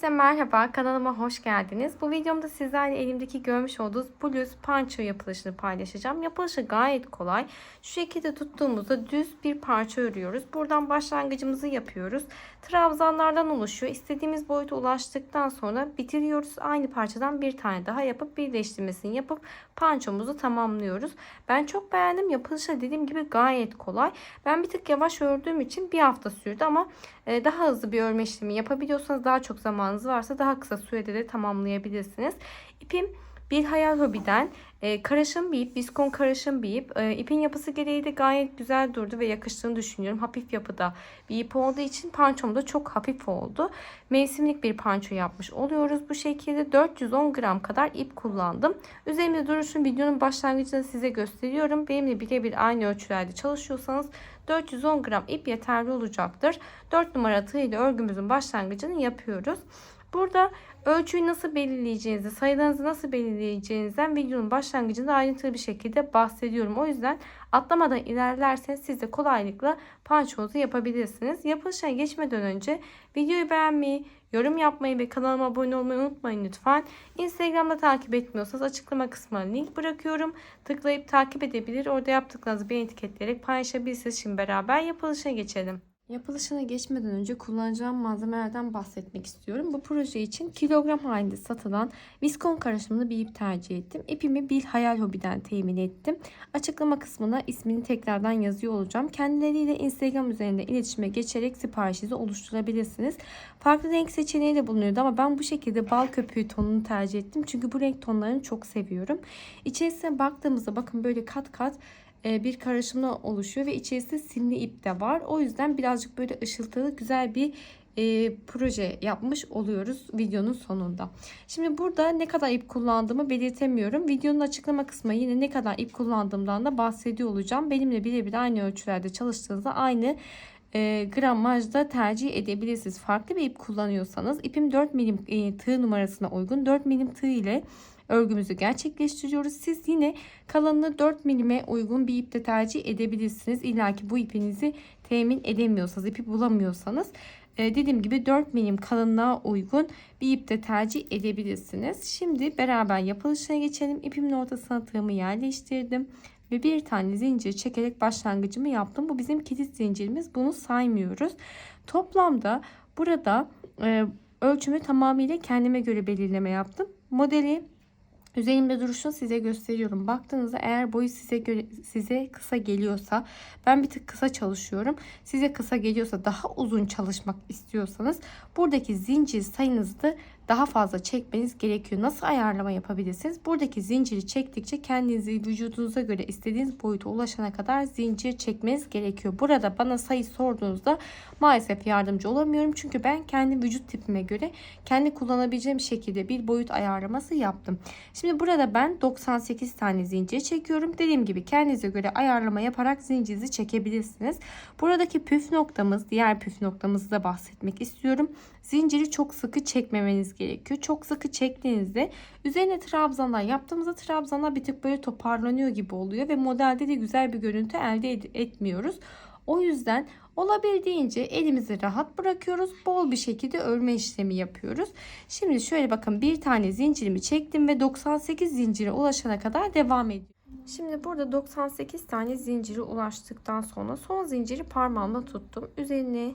Hepinize merhaba, kanalıma hoş geldiniz. Bu videomda sizlerle elimdeki görmüş olduğunuz bluz panço yapılışını paylaşacağım. Yapılışı gayet kolay. Şu şekilde tuttuğumuzda düz bir parça örüyoruz. Buradan başlangıcımızı yapıyoruz. Trabzanlardan oluşuyor. İstediğimiz boyuta ulaştıktan sonra bitiriyoruz. Aynı parçadan bir tane daha yapıp birleştirmesini yapıp pançomuzu tamamlıyoruz. Ben çok beğendim. Yapılışı dediğim gibi gayet kolay. Ben bir tık yavaş ördüğüm için bir hafta sürdü ama e, daha hızlı bir örme işlemi yapabiliyorsanız daha çok zamanınız varsa daha kısa sürede de tamamlayabilirsiniz. İpim bir hayal hobiden e, karışım bir ip, viskon karışım bir ip. E, ipin yapısı gereği de gayet güzel durdu ve yakıştığını düşünüyorum. Hafif yapıda bir ip olduğu için pançom da çok hafif oldu. Mevsimlik bir panço yapmış oluyoruz. Bu şekilde 410 gram kadar ip kullandım. Üzerimde duruşun videonun başlangıcında size gösteriyorum. Benimle birebir aynı ölçülerde çalışıyorsanız 410 gram ip yeterli olacaktır. 4 numara tığ ile örgümüzün başlangıcını yapıyoruz. Burada ölçüyü nasıl belirleyeceğinizi, sayılarınızı nasıl belirleyeceğinizden videonun başlangıcında ayrıntılı bir şekilde bahsediyorum. O yüzden atlamadan ilerlerseniz siz de kolaylıkla pançonuzu yapabilirsiniz. Yapılışına geçmeden önce videoyu beğenmeyi, yorum yapmayı ve kanalıma abone olmayı unutmayın lütfen. Instagram'da takip etmiyorsanız açıklama kısmına link bırakıyorum. Tıklayıp takip edebilir. Orada yaptıklarınızı beni etiketleyerek paylaşabilirsiniz. Şimdi beraber yapılışına geçelim. Yapılışına geçmeden önce kullanacağım malzemelerden bahsetmek istiyorum. Bu proje için kilogram halinde satılan viskon karışımlı bir ip tercih ettim. İpimi bir hayal hobiden temin ettim. Açıklama kısmına ismini tekrardan yazıyor olacağım. Kendileriyle Instagram üzerinde iletişime geçerek siparişinizi oluşturabilirsiniz. Farklı renk seçeneği de bulunuyordu ama ben bu şekilde bal köpüğü tonunu tercih ettim. Çünkü bu renk tonlarını çok seviyorum. İçerisine baktığımızda bakın böyle kat kat bir karışımla oluşuyor ve içerisinde simli ip de var. O yüzden birazcık böyle ışıltılı güzel bir e, proje yapmış oluyoruz videonun sonunda. Şimdi burada ne kadar ip kullandığımı belirtemiyorum. Videonun açıklama kısmı yine ne kadar ip kullandığımdan da bahsediyor olacağım. Benimle birebir aynı ölçülerde çalıştığınızda aynı e, gramajda tercih edebilirsiniz. Farklı bir ip kullanıyorsanız ipim 4 milim e, tığ numarasına uygun 4 milim tığ ile örgümüzü gerçekleştiriyoruz. Siz yine kalanını 4 milime uygun bir ipte tercih edebilirsiniz. İlla ki bu ipinizi temin edemiyorsanız, ipi bulamıyorsanız e, dediğim gibi 4 milim kalınlığa uygun bir ipte tercih edebilirsiniz. Şimdi beraber yapılışına geçelim. İpimin ortasına tığımı yerleştirdim ve bir tane zincir çekerek başlangıcımı yaptım. Bu bizim kilit zincirimiz. Bunu saymıyoruz. Toplamda burada e, ölçümü tamamıyla kendime göre belirleme yaptım. Modeli Üzerimde duruşunu size gösteriyorum. Baktığınızda eğer boyu size göre, size kısa geliyorsa ben bir tık kısa çalışıyorum. Size kısa geliyorsa daha uzun çalışmak istiyorsanız buradaki zincir sayınızı da daha fazla çekmeniz gerekiyor. Nasıl ayarlama yapabilirsiniz? Buradaki zinciri çektikçe kendinizi vücudunuza göre istediğiniz boyuta ulaşana kadar zincir çekmeniz gerekiyor. Burada bana sayı sorduğunuzda maalesef yardımcı olamıyorum. Çünkü ben kendi vücut tipime göre kendi kullanabileceğim şekilde bir boyut ayarlaması yaptım. Şimdi burada ben 98 tane zincir çekiyorum. Dediğim gibi kendinize göre ayarlama yaparak zincirinizi çekebilirsiniz. Buradaki püf noktamız, diğer püf noktamızı da bahsetmek istiyorum. Zinciri çok sıkı çekmemeniz gerekiyor. Çok sıkı çektiğinizde üzerine trabzanlar yaptığımızda trabzanlar bir tık böyle toparlanıyor gibi oluyor ve modelde de güzel bir görüntü elde etmiyoruz. O yüzden olabildiğince elimizi rahat bırakıyoruz. Bol bir şekilde örme işlemi yapıyoruz. Şimdi şöyle bakın bir tane zincirimi çektim ve 98 zincire ulaşana kadar devam ediyorum. Şimdi burada 98 tane zinciri ulaştıktan sonra son zinciri parmağımla tuttum. Üzerine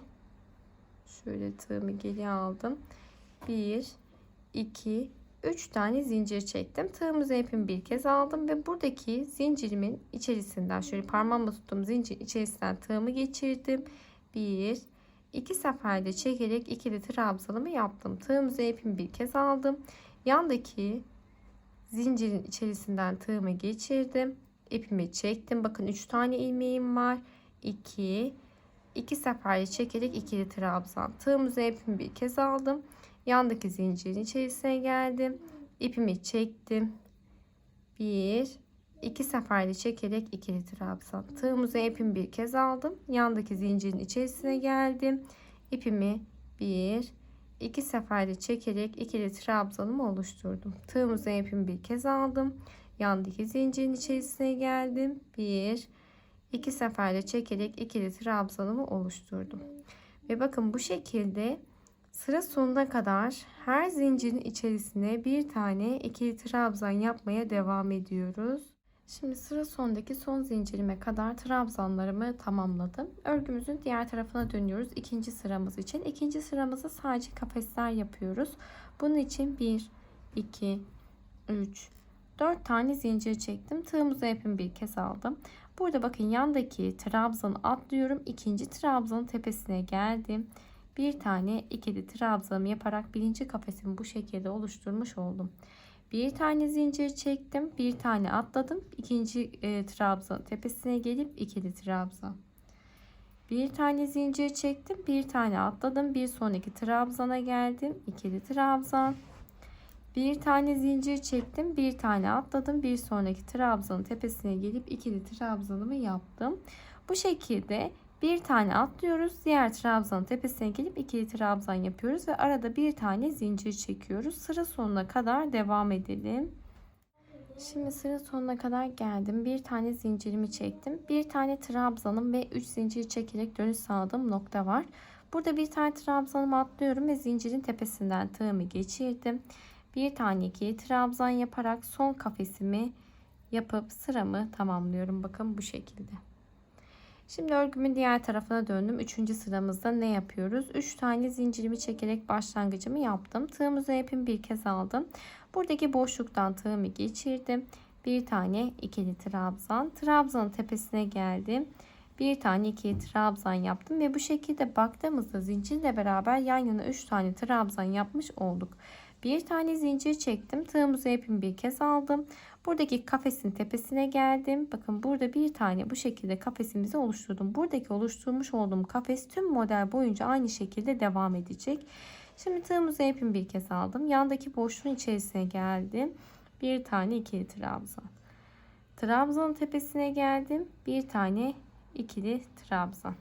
şöyle tığımı geri aldım. 1 2 3 tane zincir çektim. Tığımızı ipimi bir kez aldım ve buradaki zincirimin içerisinden şöyle parmağımla tuttuğum zincir içerisinden tığımı geçirdim. 1 2 seferde çekerek ikili trabzanımı yaptım. Tığımızı ipimi bir kez aldım. Yandaki zincirin içerisinden tığımı geçirdim. İpimi çektim. Bakın 3 tane ilmeğim var. 2 2 seferde çekerek ikili trabzan. Tığımızı ipimi bir kez aldım. Yandaki zincirin içerisine geldim. İpimi çektim. 1 2 seferde çekerek ikili trabzan. Tığımızı ipimi bir kez aldım. Yandaki zincirin içerisine geldim. İpimi 1 2 seferde çekerek ikili trabzanımı oluşturdum. Tığımızı ipimi bir kez aldım. Yandaki zincirin içerisine geldim. 1 2 seferde çekerek ikili trabzanımı oluşturdum. Ve bakın bu şekilde Sıra sonuna kadar her zincirin içerisine bir tane ikili trabzan yapmaya devam ediyoruz. Şimdi sıra sondaki son zincirime kadar trabzanlarımı tamamladım. Örgümüzün diğer tarafına dönüyoruz. ikinci sıramız için. İkinci sıramızda sadece kafesler yapıyoruz. Bunun için 1, 2, 3, 4 tane zincir çektim. Tığımızı hepim bir kez aldım. Burada bakın yandaki trabzanı atlıyorum. İkinci trabzanın tepesine geldim. Bir tane ikili trabzanımı yaparak birinci kafesimi bu şekilde oluşturmuş oldum. Bir tane zincir çektim. Bir tane atladım. İkinci e, trabzan tepesine gelip ikili trabzan. Bir tane zincir çektim. Bir tane atladım. Bir sonraki trabzana geldim. ikili trabzan. Bir tane zincir çektim. Bir tane atladım. Bir sonraki trabzanın tepesine gelip ikili trabzanımı yaptım. Bu şekilde bir tane atlıyoruz. Diğer trabzanın tepesine gelip ikili trabzan yapıyoruz ve arada bir tane zincir çekiyoruz. Sıra sonuna kadar devam edelim. Şimdi sıra sonuna kadar geldim. Bir tane zincirimi çektim. Bir tane trabzanım ve 3 zincir çekerek dönüş sağladığım nokta var. Burada bir tane trabzanımı atlıyorum ve zincirin tepesinden tığımı geçirdim. Bir tane ikili trabzan yaparak son kafesimi yapıp sıramı tamamlıyorum. Bakın bu şekilde. Şimdi örgümün diğer tarafına döndüm. Üçüncü sıramızda ne yapıyoruz? Üç tane zincirimi çekerek başlangıcımı yaptım. Tığımızı ipimi bir kez aldım. Buradaki boşluktan tığımı geçirdim. Bir tane ikili trabzan. Trabzanın tepesine geldim. Bir tane ikili trabzan yaptım ve bu şekilde baktığımızda zincirle beraber yan yana üç tane trabzan yapmış olduk. Bir tane zincir çektim. Tığımızı ipimi bir kez aldım. Buradaki kafesin tepesine geldim. Bakın burada bir tane bu şekilde kafesimizi oluşturdum. Buradaki oluşturmuş olduğum kafes tüm model boyunca aynı şekilde devam edecek. Şimdi tığımızı ipimi bir kez aldım. Yandaki boşluğun içerisine geldim. Bir tane ikili trabzan. Trabzanın tepesine geldim. Bir tane ikili trabzan.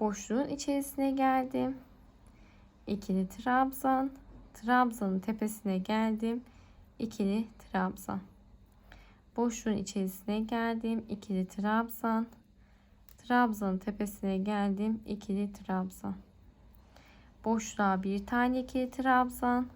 Boşluğun içerisine geldim ikili trabzan trabzanın tepesine geldim ikili trabzan boşluğun içerisine geldim. İkili trabzan trabzanın tepesine geldim. İkili trabzan boşluğa bir tane ikili trabzan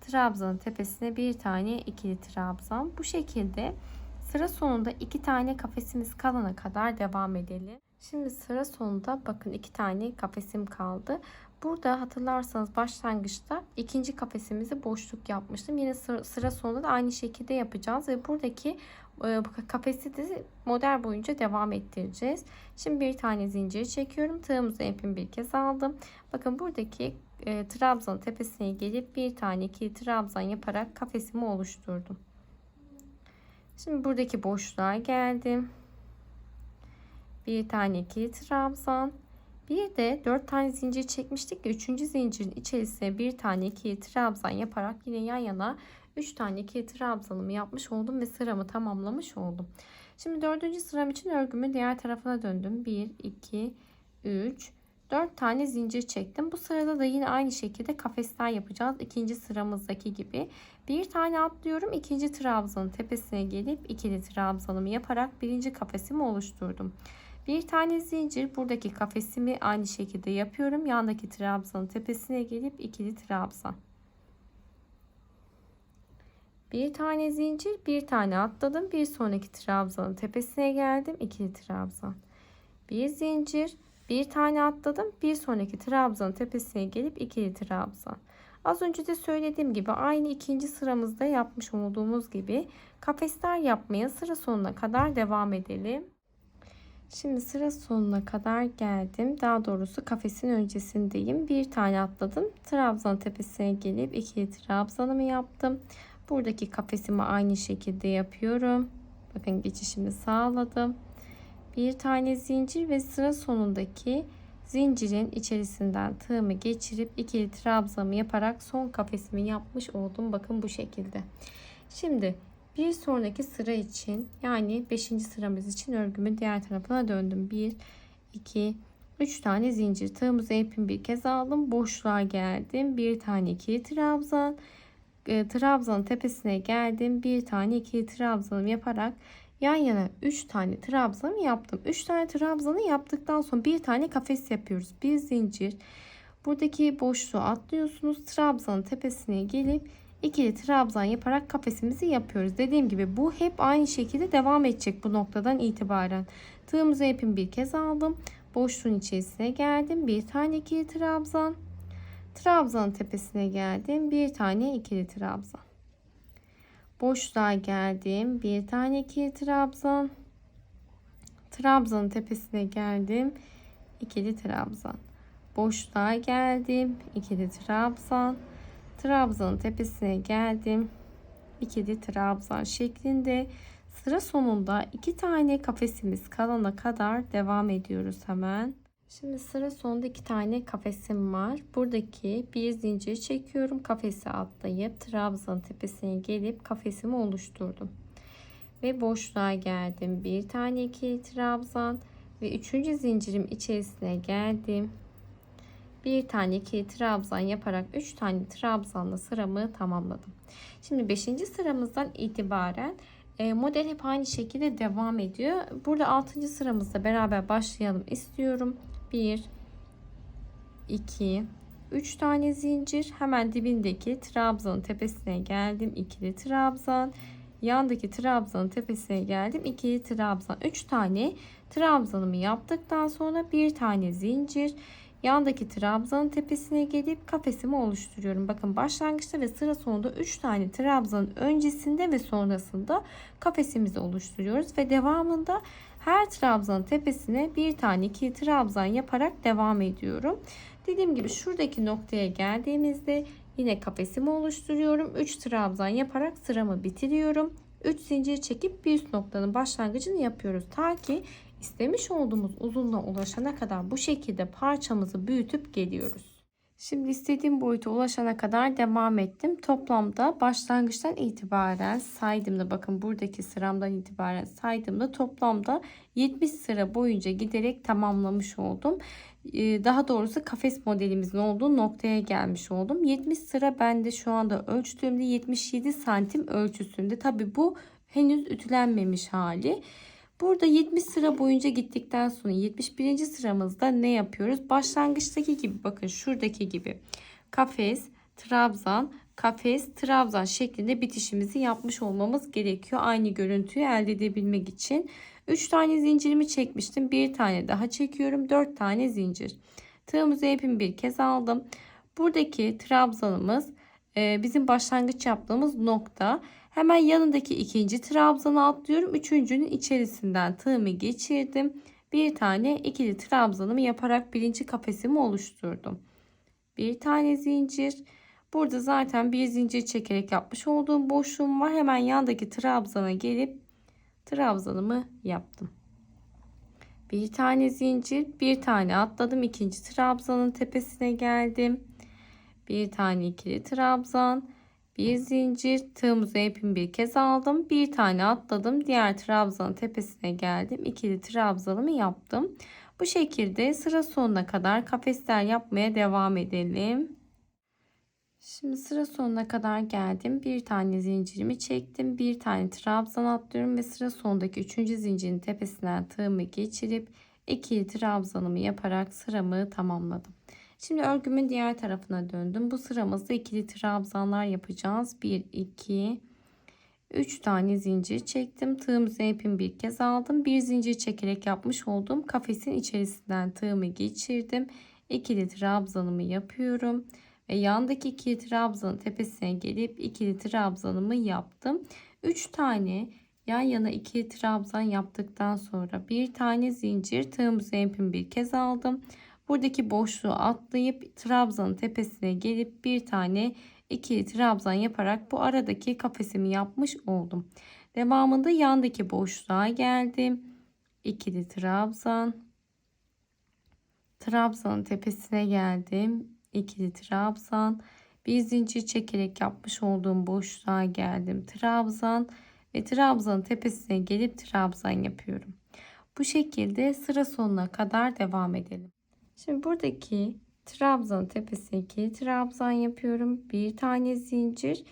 trabzanın tepesine bir tane ikili trabzan bu şekilde sıra sonunda iki tane kafesimiz kalana kadar devam edelim Şimdi sıra sonunda bakın iki tane kafesim kaldı. Burada hatırlarsanız başlangıçta ikinci kafesimizi boşluk yapmıştım. Yine sıra sonunda da aynı şekilde yapacağız ve buradaki e, kafesi de model boyunca devam ettireceğiz. Şimdi bir tane zincir çekiyorum. Tığımızı ipimi bir kez aldım. Bakın buradaki e, trabzan tepesine gelip bir tane iki trabzan yaparak kafesimi oluşturdum. Şimdi buradaki boşluğa geldim. Bir tane iki trabzan bir de 4 tane zincir çekmiştik ya 3. zincirin içerisine bir tane iki trabzan yaparak yine yan yana 3 tane iki trabzanımı yapmış oldum ve sıramı tamamlamış oldum. Şimdi dördüncü sıram için örgümün diğer tarafına döndüm. 1, 2, 3, 4 tane zincir çektim. Bu sırada da yine aynı şekilde kafesler yapacağız. İkinci sıramızdaki gibi. Bir tane atlıyorum. ikinci trabzanın tepesine gelip ikili trabzanımı yaparak birinci kafesimi oluşturdum. Bir tane zincir buradaki kafesimi aynı şekilde yapıyorum. Yandaki trabzanın tepesine gelip ikili trabzan. Bir tane zincir, bir tane atladım. Bir sonraki trabzanın tepesine geldim. ikili trabzan. Bir zincir, bir tane atladım. Bir sonraki trabzanın tepesine gelip ikili trabzan. Az önce de söylediğim gibi aynı ikinci sıramızda yapmış olduğumuz gibi kafesler yapmaya sıra sonuna kadar devam edelim. Şimdi sıra sonuna kadar geldim. Daha doğrusu kafesin öncesindeyim. Bir tane atladım. Trabzan tepesine gelip ikili trabzanımı yaptım. Buradaki kafesimi aynı şekilde yapıyorum. Bakın geçişimi sağladım. Bir tane zincir ve sıra sonundaki zincirin içerisinden tığımı geçirip ikili trabzanımı yaparak son kafesimi yapmış oldum. Bakın bu şekilde. Şimdi bir sonraki sıra için yani 5. sıramız için örgümün diğer tarafına döndüm. 1, 2, 3 tane zincir. Tığımızı ipimi bir kez aldım. Boşluğa geldim. Bir tane ikili trabzan. E, trabzanın tepesine geldim. Bir tane ikili trabzanım yaparak yan yana 3 tane trabzanı yaptım. 3 tane trabzanı yaptıktan sonra bir tane kafes yapıyoruz. Bir zincir. Buradaki boşluğu atlıyorsunuz. Trabzanın tepesine gelip ikili trabzan yaparak kafesimizi yapıyoruz. Dediğim gibi bu hep aynı şekilde devam edecek bu noktadan itibaren. Tığımızı ipimi bir kez aldım. Boşluğun içerisine geldim. Bir tane ikili trabzan. Trabzanın tepesine geldim. Bir tane ikili trabzan. Boşluğa geldim. Bir tane ikili trabzan. Trabzanın tepesine geldim. ikili trabzan. Boşluğa geldim. ikili trabzan. Trabzanın tepesine geldim. ikili trabzan şeklinde sıra sonunda iki tane kafesimiz kalana kadar devam ediyoruz hemen. Şimdi sıra sonunda iki tane kafesim var. Buradaki bir zincir çekiyorum. Kafesi atlayıp trabzan tepesine gelip kafesimi oluşturdum. Ve boşluğa geldim. Bir tane ikili trabzan ve üçüncü zincirim içerisine geldim. Bir tane ikili trabzan yaparak üç tane trabzanla sıramı tamamladım. Şimdi beşinci sıramızdan itibaren e, model hep aynı şekilde devam ediyor. Burada altıncı sıramızda beraber başlayalım istiyorum. 1 2 3 tane zincir hemen dibindeki trabzanın tepesine geldim ikili trabzan yandaki trabzanın tepesine geldim ikili trabzan 3 tane trabzanımı yaptıktan sonra bir tane zincir yandaki trabzanın tepesine gelip kafesimi oluşturuyorum. Bakın başlangıçta ve sıra sonunda 3 tane trabzanın öncesinde ve sonrasında kafesimizi oluşturuyoruz ve devamında her trabzanın tepesine bir tane iki trabzan yaparak devam ediyorum. Dediğim gibi şuradaki noktaya geldiğimizde yine kafesimi oluşturuyorum. 3 trabzan yaparak sıramı bitiriyorum. 3 zincir çekip bir üst noktanın başlangıcını yapıyoruz. Ta ki istemiş olduğumuz uzunluğa ulaşana kadar bu şekilde parçamızı büyütüp geliyoruz. Şimdi istediğim boyuta ulaşana kadar devam ettim. Toplamda başlangıçtan itibaren saydığımda bakın buradaki sıramdan itibaren saydığımda toplamda 70 sıra boyunca giderek tamamlamış oldum. Ee, daha doğrusu kafes modelimizin olduğu noktaya gelmiş oldum. 70 sıra bende şu anda ölçtüğümde 77 santim ölçüsünde. Tabi bu henüz ütülenmemiş hali. Burada 70 sıra boyunca gittikten sonra 71. sıramızda ne yapıyoruz? Başlangıçtaki gibi bakın şuradaki gibi kafes, trabzan, kafes, trabzan şeklinde bitişimizi yapmış olmamız gerekiyor. Aynı görüntüyü elde edebilmek için. 3 tane zincirimi çekmiştim. Bir tane daha çekiyorum. 4 tane zincir. Tığımızı ipimi bir kez aldım. Buradaki trabzanımız e, bizim başlangıç yaptığımız nokta. Hemen yanındaki ikinci trabzanı atlıyorum. Üçüncünün içerisinden tığımı geçirdim. Bir tane ikili trabzanımı yaparak birinci kafesimi oluşturdum. Bir tane zincir. Burada zaten bir zincir çekerek yapmış olduğum boşluğum var. Hemen yandaki trabzana gelip trabzanımı yaptım. Bir tane zincir, bir tane atladım. ikinci trabzanın tepesine geldim. Bir tane ikili trabzan, bir zincir tığımızı ipimi bir kez aldım bir tane atladım diğer trabzanın tepesine geldim ikili trabzanımı yaptım bu şekilde sıra sonuna kadar kafesler yapmaya devam edelim Şimdi sıra sonuna kadar geldim. Bir tane zincirimi çektim. Bir tane trabzan atlıyorum ve sıra sonundaki üçüncü zincirin tepesinden tığımı geçirip ikili trabzanımı yaparak sıramı tamamladım. Şimdi örgümün diğer tarafına döndüm. Bu sıramızda ikili trabzanlar yapacağız. 1, 2, 3 tane zincir çektim. Tığımızı ipimi bir kez aldım. Bir zincir çekerek yapmış olduğum kafesin içerisinden tığımı geçirdim. İkili trabzanımı yapıyorum. Ve yandaki ikili trabzanın tepesine gelip ikili trabzanımı yaptım. 3 tane yan yana ikili trabzan yaptıktan sonra bir tane zincir tığımızı ipimi bir kez aldım. Buradaki boşluğu atlayıp trabzanın tepesine gelip bir tane ikili trabzan yaparak bu aradaki kafesimi yapmış oldum. Devamında yandaki boşluğa geldim. İkili trabzan. Trabzanın tepesine geldim. İkili trabzan. Bir zincir çekerek yapmış olduğum boşluğa geldim. Trabzan ve trabzanın tepesine gelip trabzan yapıyorum. Bu şekilde sıra sonuna kadar devam edelim. Şimdi buradaki trabzan tepesindeki trabzan yapıyorum. Bir tane zincir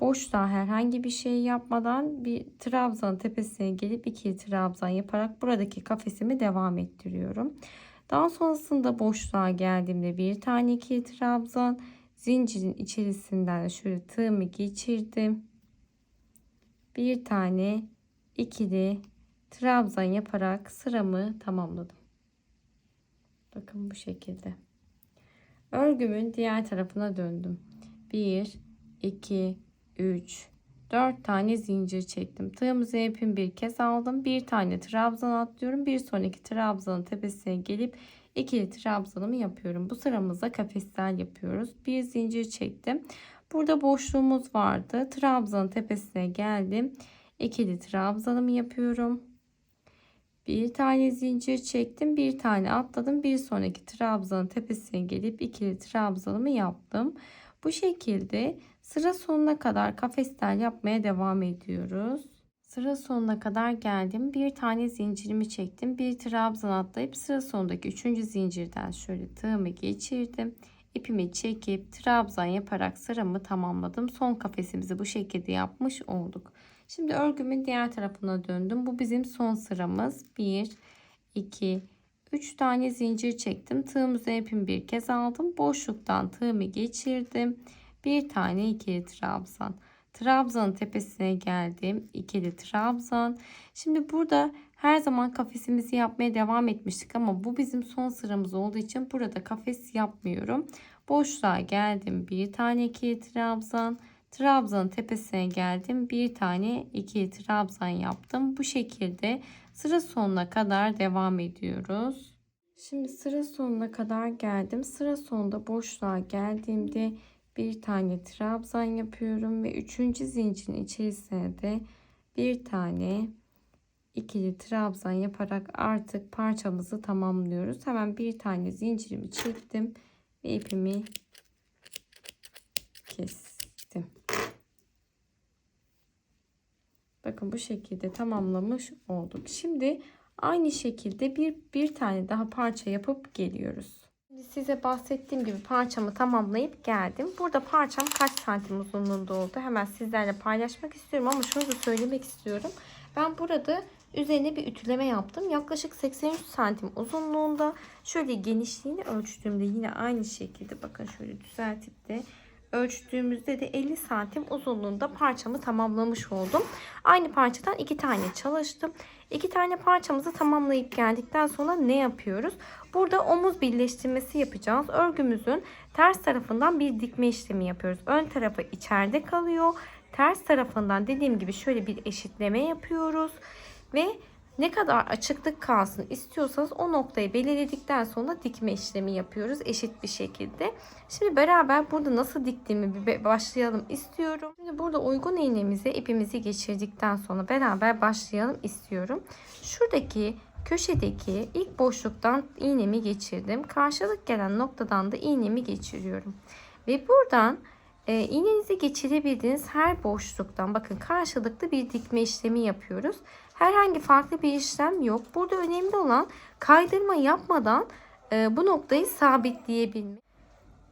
boşta herhangi bir şey yapmadan bir trabzan tepesine gelip iki trabzan yaparak buradaki kafesimi devam ettiriyorum. Daha sonrasında boşluğa geldiğimde bir tane ikili trabzan zincirin içerisinden şöyle tığımı geçirdim. Bir tane ikili trabzan yaparak sıramı tamamladım. Bakın bu şekilde. Örgümün diğer tarafına döndüm. 1 2 3 4 tane zincir çektim. Tığımızı ipimi bir kez aldım. Bir tane trabzan atlıyorum. Bir sonraki trabzanın tepesine gelip ikili trabzanımı yapıyorum. Bu sıramızda kafesler yapıyoruz. Bir zincir çektim. Burada boşluğumuz vardı. Trabzanın tepesine geldim. İkili trabzanımı yapıyorum. Bir tane zincir çektim. Bir tane atladım. Bir sonraki trabzanın tepesine gelip ikili trabzanımı yaptım. Bu şekilde sıra sonuna kadar kafesler yapmaya devam ediyoruz. Sıra sonuna kadar geldim. Bir tane zincirimi çektim. Bir trabzan atlayıp sıra sonundaki üçüncü zincirden şöyle tığımı geçirdim. İpimi çekip trabzan yaparak sıramı tamamladım. Son kafesimizi bu şekilde yapmış olduk. Şimdi örgümün diğer tarafına döndüm. Bu bizim son sıramız. 1, 2, 3 tane zincir çektim. Tığımızı ipimi bir kez aldım. Boşluktan tığımı geçirdim. Bir tane ikili trabzan. Trabzanın tepesine geldim. İkili trabzan. Şimdi burada her zaman kafesimizi yapmaya devam etmiştik ama bu bizim son sıramız olduğu için burada kafes yapmıyorum. Boşluğa geldim. Bir tane ikili trabzan. Trabzanın tepesine geldim. Bir tane ikili trabzan yaptım. Bu şekilde sıra sonuna kadar devam ediyoruz. Şimdi sıra sonuna kadar geldim. Sıra sonunda boşluğa geldiğimde bir tane trabzan yapıyorum ve üçüncü zincirin içerisine de bir tane ikili trabzan yaparak artık parçamızı tamamlıyoruz. Hemen bir tane zincirimi çektim ve ipimi Bakın bu şekilde tamamlamış olduk. Şimdi aynı şekilde bir, bir tane daha parça yapıp geliyoruz. Şimdi size bahsettiğim gibi parçamı tamamlayıp geldim. Burada parçam kaç santim uzunluğunda oldu? Hemen sizlerle paylaşmak istiyorum ama şunu da söylemek istiyorum. Ben burada üzerine bir ütüleme yaptım. Yaklaşık 83 santim uzunluğunda. Şöyle genişliğini ölçtüğümde yine aynı şekilde bakın şöyle düzeltip de ölçtüğümüzde de 50 santim uzunluğunda parçamı tamamlamış oldum. Aynı parçadan iki tane çalıştım. İki tane parçamızı tamamlayıp geldikten sonra ne yapıyoruz? Burada omuz birleştirmesi yapacağız. Örgümüzün ters tarafından bir dikme işlemi yapıyoruz. Ön tarafı içeride kalıyor. Ters tarafından dediğim gibi şöyle bir eşitleme yapıyoruz. Ve ne kadar açıklık kalsın istiyorsanız o noktayı belirledikten sonra dikme işlemi yapıyoruz eşit bir şekilde. Şimdi beraber burada nasıl diktiğimi bir başlayalım istiyorum. Şimdi burada uygun iğnemize ipimizi geçirdikten sonra beraber başlayalım istiyorum. Şuradaki köşedeki ilk boşluktan iğnemi geçirdim. Karşılık gelen noktadan da iğnemi geçiriyorum. Ve buradan e, iğnenizi geçirebildiğiniz her boşluktan bakın karşılıklı bir dikme işlemi yapıyoruz. Herhangi farklı bir işlem yok. Burada önemli olan kaydırma yapmadan e, bu noktayı sabitleyebilmek.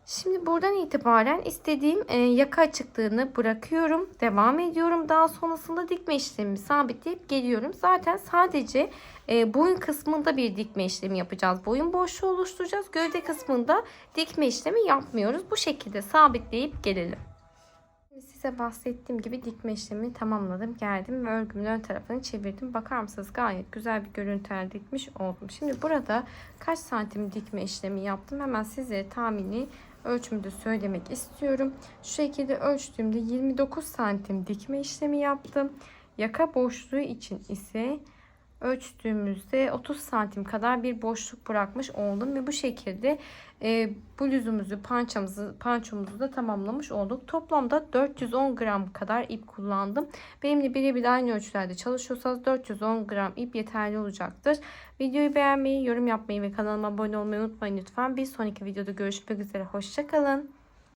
Şimdi buradan itibaren istediğim e, yaka açıklığını bırakıyorum. Devam ediyorum. Daha sonrasında dikme işlemimi sabitleyip geliyorum. Zaten sadece e, boyun kısmında bir dikme işlemi yapacağız. Boyun boşluğu oluşturacağız. Gövde kısmında dikme işlemi yapmıyoruz. Bu şekilde sabitleyip gelelim. Size bahsettiğim gibi dikme işlemini tamamladım. Geldim ve örgümün ön tarafını çevirdim. Bakar mısınız gayet güzel bir görüntü elde etmiş oldum. Şimdi burada kaç santim dikme işlemi yaptım. Hemen size tahmini ölçümü de söylemek istiyorum. Şu şekilde ölçtüğümde 29 santim dikme işlemi yaptım. Yaka boşluğu için ise ölçtüğümüzde 30 santim kadar bir boşluk bırakmış oldum ve bu şekilde e, bluzumuzu, pançamızı, pançomuzu da tamamlamış olduk. Toplamda 410 gram kadar ip kullandım. Benimle birebir aynı ölçülerde çalışıyorsanız 410 gram ip yeterli olacaktır. Videoyu beğenmeyi, yorum yapmayı ve kanalıma abone olmayı unutmayın lütfen. Bir sonraki videoda görüşmek üzere. Hoşçakalın.